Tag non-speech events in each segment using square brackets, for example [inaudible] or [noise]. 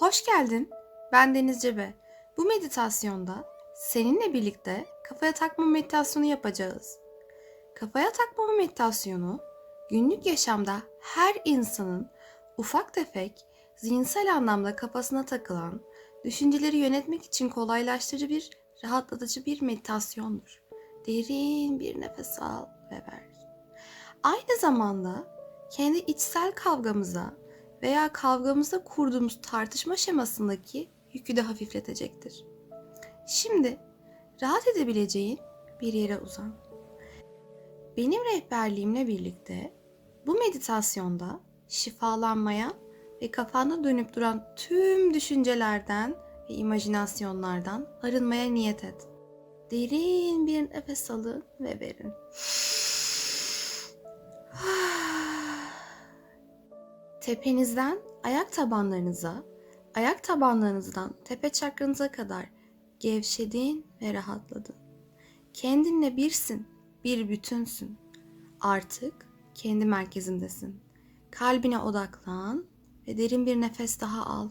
Hoş geldin. Ben Deniz Cebe. Bu meditasyonda seninle birlikte kafaya takma meditasyonu yapacağız. Kafaya takma meditasyonu günlük yaşamda her insanın ufak tefek zihinsel anlamda kafasına takılan düşünceleri yönetmek için kolaylaştırıcı bir rahatlatıcı bir meditasyondur. Derin bir nefes al ve ver. Aynı zamanda kendi içsel kavgamıza veya kavgamızda kurduğumuz tartışma şemasındaki yükü de hafifletecektir. Şimdi rahat edebileceğin bir yere uzan. Benim rehberliğimle birlikte bu meditasyonda şifalanmaya ve kafanda dönüp duran tüm düşüncelerden ve imajinasyonlardan arınmaya niyet et. Derin bir nefes alın ve verin. Tepenizden ayak tabanlarınıza, ayak tabanlarınızdan tepe çakranıza kadar gevşedin ve rahatladın. Kendinle birsin, bir bütünsün. Artık kendi merkezindesin. Kalbine odaklan ve derin bir nefes daha al.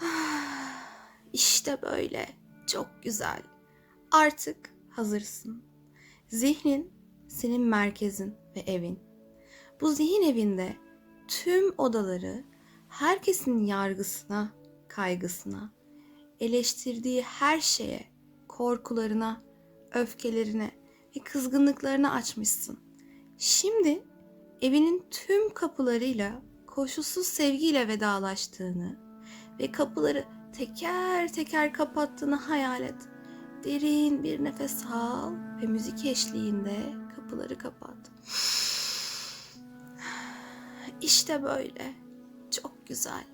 [sighs] İşte böyle. Çok güzel. Artık hazırsın. Zihnin senin merkezin ve evin. Bu zihin evinde tüm odaları herkesin yargısına, kaygısına, eleştirdiği her şeye, korkularına, öfkelerine ve kızgınlıklarına açmışsın. Şimdi evinin tüm kapılarıyla koşulsuz sevgiyle vedalaştığını ve kapıları teker teker kapattığını hayal et. Derin bir nefes al ve müzik eşliğinde kapıları kapat. İşte böyle. Çok güzel.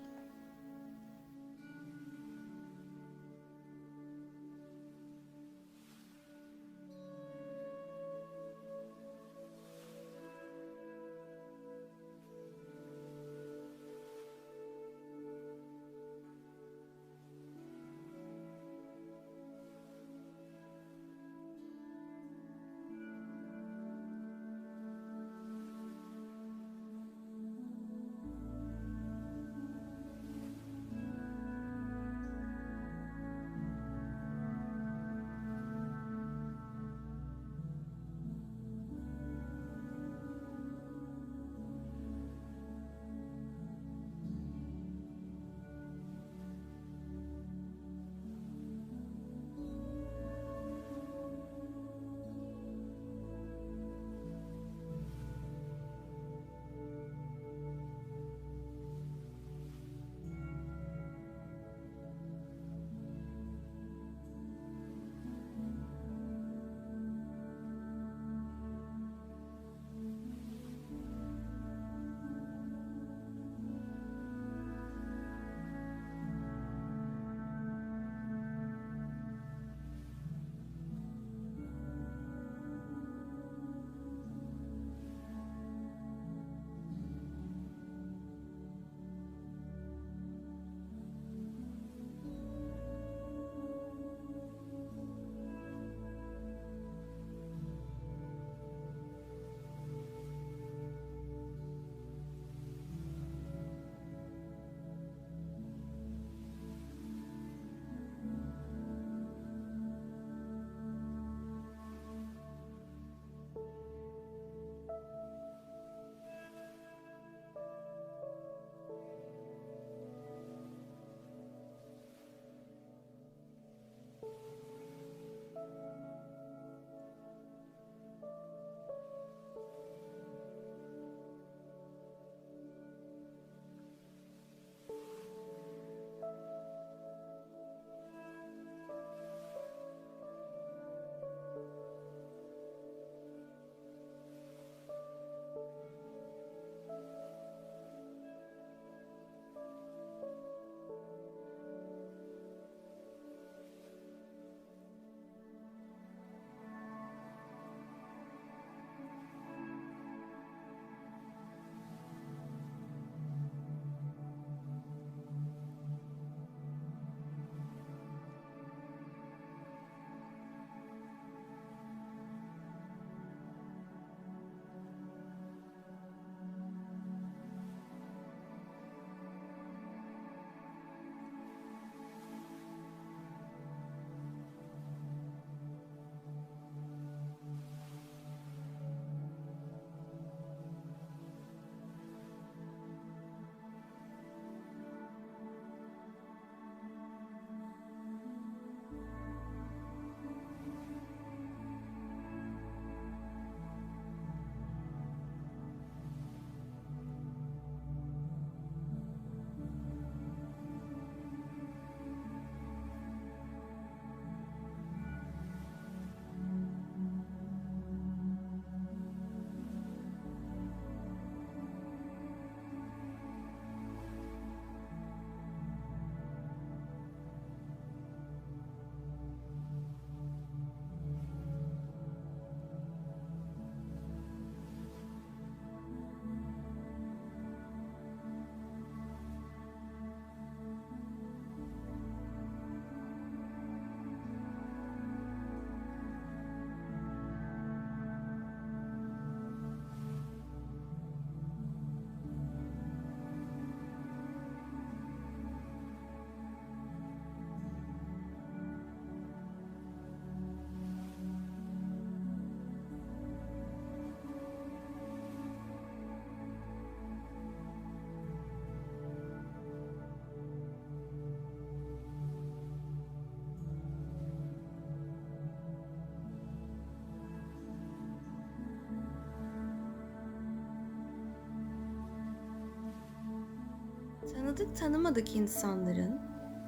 Tanıdık tanımadık insanların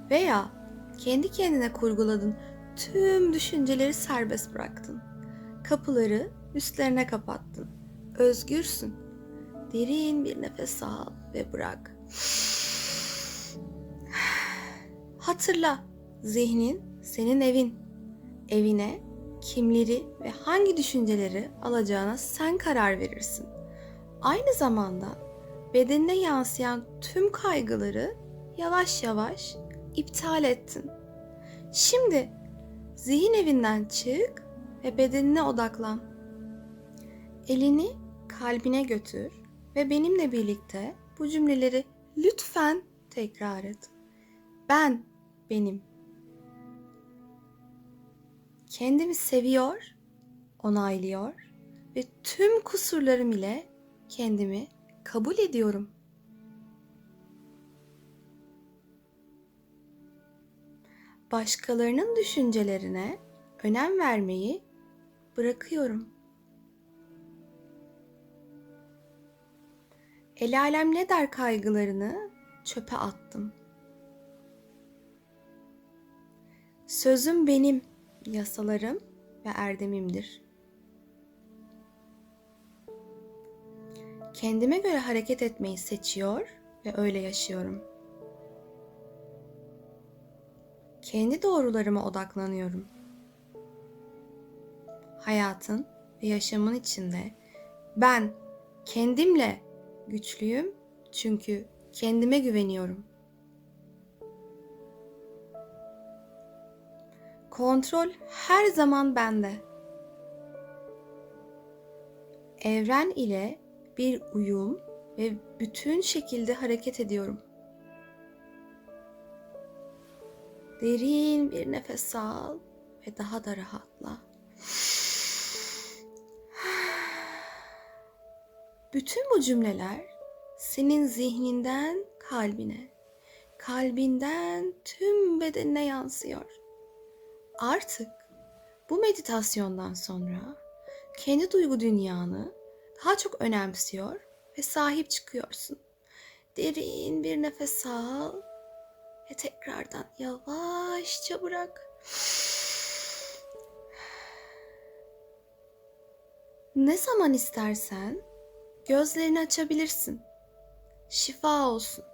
veya kendi kendine kurguladığın tüm düşünceleri serbest bıraktın. Kapıları üstlerine kapattın. Özgürsün. Derin bir nefes al ve bırak. Hatırla, zihnin senin evin. Evine kimleri ve hangi düşünceleri alacağına sen karar verirsin. Aynı zamanda bedenine yansıyan tüm kaygıları yavaş yavaş iptal ettin. Şimdi zihin evinden çık ve bedenine odaklan. Elini kalbine götür ve benimle birlikte bu cümleleri lütfen tekrar et. Ben benim. Kendimi seviyor, onaylıyor ve tüm kusurlarım ile kendimi kabul ediyorum. Başkalarının düşüncelerine önem vermeyi bırakıyorum. El alem ne der kaygılarını çöpe attım. Sözüm benim, yasalarım ve erdemimdir. Kendime göre hareket etmeyi seçiyor ve öyle yaşıyorum. Kendi doğrularıma odaklanıyorum. Hayatın ve yaşamın içinde ben kendimle güçlüyüm çünkü kendime güveniyorum. Kontrol her zaman bende. Evren ile bir uyum ve bütün şekilde hareket ediyorum. Derin bir nefes al ve daha da rahatla. Bütün bu cümleler senin zihninden kalbine, kalbinden tüm bedenine yansıyor. Artık bu meditasyondan sonra kendi duygu dünyanı daha çok önemsiyor ve sahip çıkıyorsun. Derin bir nefes al ve tekrardan yavaşça bırak. Ne zaman istersen gözlerini açabilirsin. Şifa olsun.